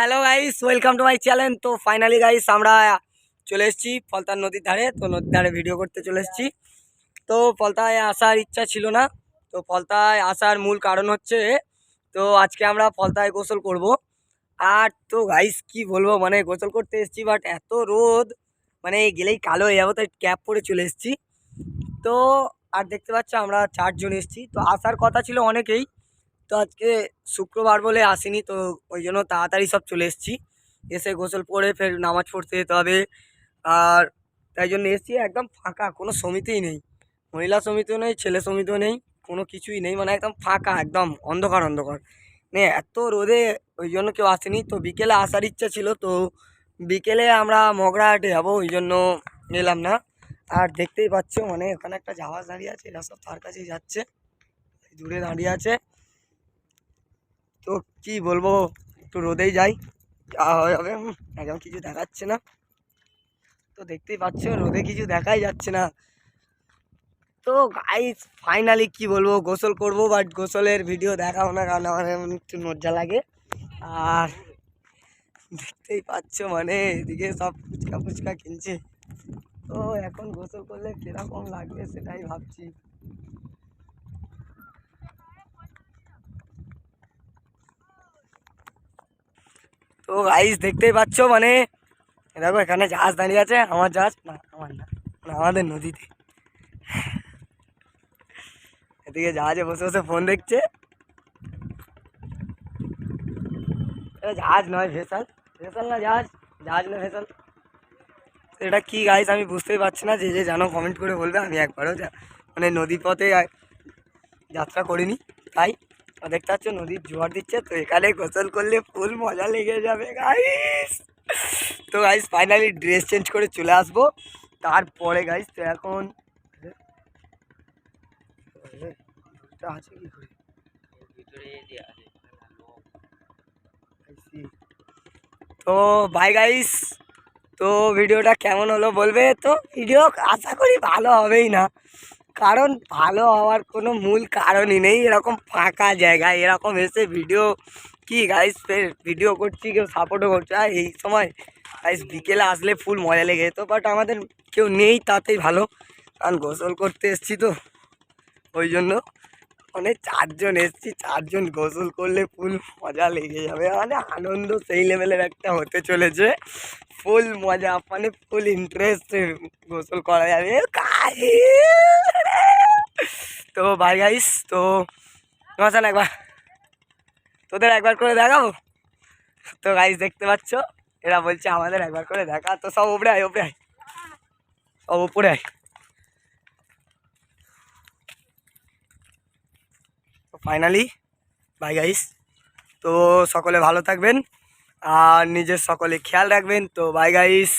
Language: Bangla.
Hello guys welcome to my channel তো ফাইনালি গাইস আমরা চলে এসেছি ফলতার নদীর ধারে। তো নদীর ধারে ভিডিও করতে চলে এসেছি। তো ফলতায় আসার ইচ্ছা ছিল না। তো ফলতায় আসার মূল কারণ হচ্ছে, তো আজকে আমরা ফলতায় গোসল করব। আর তো গাইস কি বলব? মানে গোসল করতে এসেছি বাট এত রোদ মানে গেলেই কালো হয়ে যাব, তাই ক্যাপ পরে চলে এসেছি। তো, আর দেখতে পাচ্ছ, আমরা চারজন এসেছি। তো আসার কথা ছিল অনেকেই। তো আজকে শুক্রবার বলে আসিনি, তো ওই জন্য তাড়াতাড়ি সব চলে এসেছি। এসে গোসল পরে ফের নামাজ পড়তে যেতে হবে। আর তাই জন্য এসেছি, একদম ফাঁকা, কোনো সমিতিই নেই। মহিলা সমিতিও নেই, ছেলে সমিতিও নেই, কোনো কিছুই নেই মানে একদম ফাঁকা, একদম অন্ধকার অন্ধকার। মানে এত রোদে ওই জন্য কেউ আসেনি, তো বিকেলে আসার ইচ্ছা ছিল, তো বিকেলে আমরা মগরাহাটে যাব, ওই জন্য এলাম না। আর দেখতেই পাচ্ছ মানে ওখানে একটা জাহাজ দাঁড়িয়ে আছে, এরা সব তার কাছেই যাচ্ছে, দূরে দাঁড়িয়ে আছে। তো কি বলব একটু রোদেই যাই যাবে উম, একদম কিছু দেখাচ্ছে না। তো দেখতেই পাচ্ছ রোদে কিছু দেখাই যাচ্ছে না। তো গাইস ফাইনালি কি বলব গোসল করব বাট গোসলের ভিডিও দেখাবো না কারণ আমার একটু লজ্জা লাগে। আর দেখতেই পাচ্ছ মানে এদিকে সব ফুচকা ফুচকা কিনছে। তো এখন গোসল করলে কীরকম লাগবে সেটাই ভাবছি। তো গাইস দেখতেই পাচ্ছ মানে? দেখো, এখানে জাহাজ দাঁড়িয়ে আছে। আমার জাহাজ? না, আমার না। আমাদের নদীতে। এদিকে জাহাজে বসে বসে ফোন দেখছে। জাহাজ নয়, ভেসাল। ভেসাল না জাহাজ? জাহাজ না ভেসাল। এটা কি গাইস আমি বুঝতেই পারছি না। যে যে জানো কমেন্ট করে বলবে। আমি একবারও মানে নদী পথে যাত্রা করিনি, তাই। দেখতে পাচ্ছ নদীর জোয়ার দিচ্ছে তো এখানে গোসল করলে ফুল মজা লেগে যাবে গাইস তো গাইস ফাইনালি ড্রেস চেঞ্জ করে চলে আসব। তারপরে গাইস তো এখন আছে কি করে? তো বাই গাইস তো ভিডিওটা কেমন হলো বলবে? তো ভিডিও আশা করি ভালো হবেই না। কারণ ভালো হওয়ার কোনো মূল কারণই নেই। এরকম ফাঁকা জায়গায় এরকম এসে ভিডিও কি গাইস ফের ভিডিও করছি, কেউ সাপোর্টও করছে। আর এই সময় গাইস বিকেলে আসলে ফুল মজা লেগে যেত বাট আমাদের কেউ নেই, তাতেই ভালো। কারণ গোসল করতে এসছি তো, ওই জন্য। মানে চারজন এসছি, চারজন গোসল করলে ফুল মজা লেগে যাবে। মানে আনন্দ সেই লেভেলের একটা হতে চলেছে। ফুল মজা মানে ফুল ইন্টারেস্ট গোসল করা যাবে। তো ভাই গাইস তো মশান একবার, তোদের একবার করে দেখাবো? তো গাইস দেখতে পাচ্ছ? এরা বলছে আমাদের একবার করে দেখা। তো সব উপরে আয় উপরে আয়। সব উপরে আয়। ফাইনালি বাই গাইস তো সকলে ভালো থাকবেন আর নিজের সকলে খেয়াল রাখবেন। তো বাই গাইস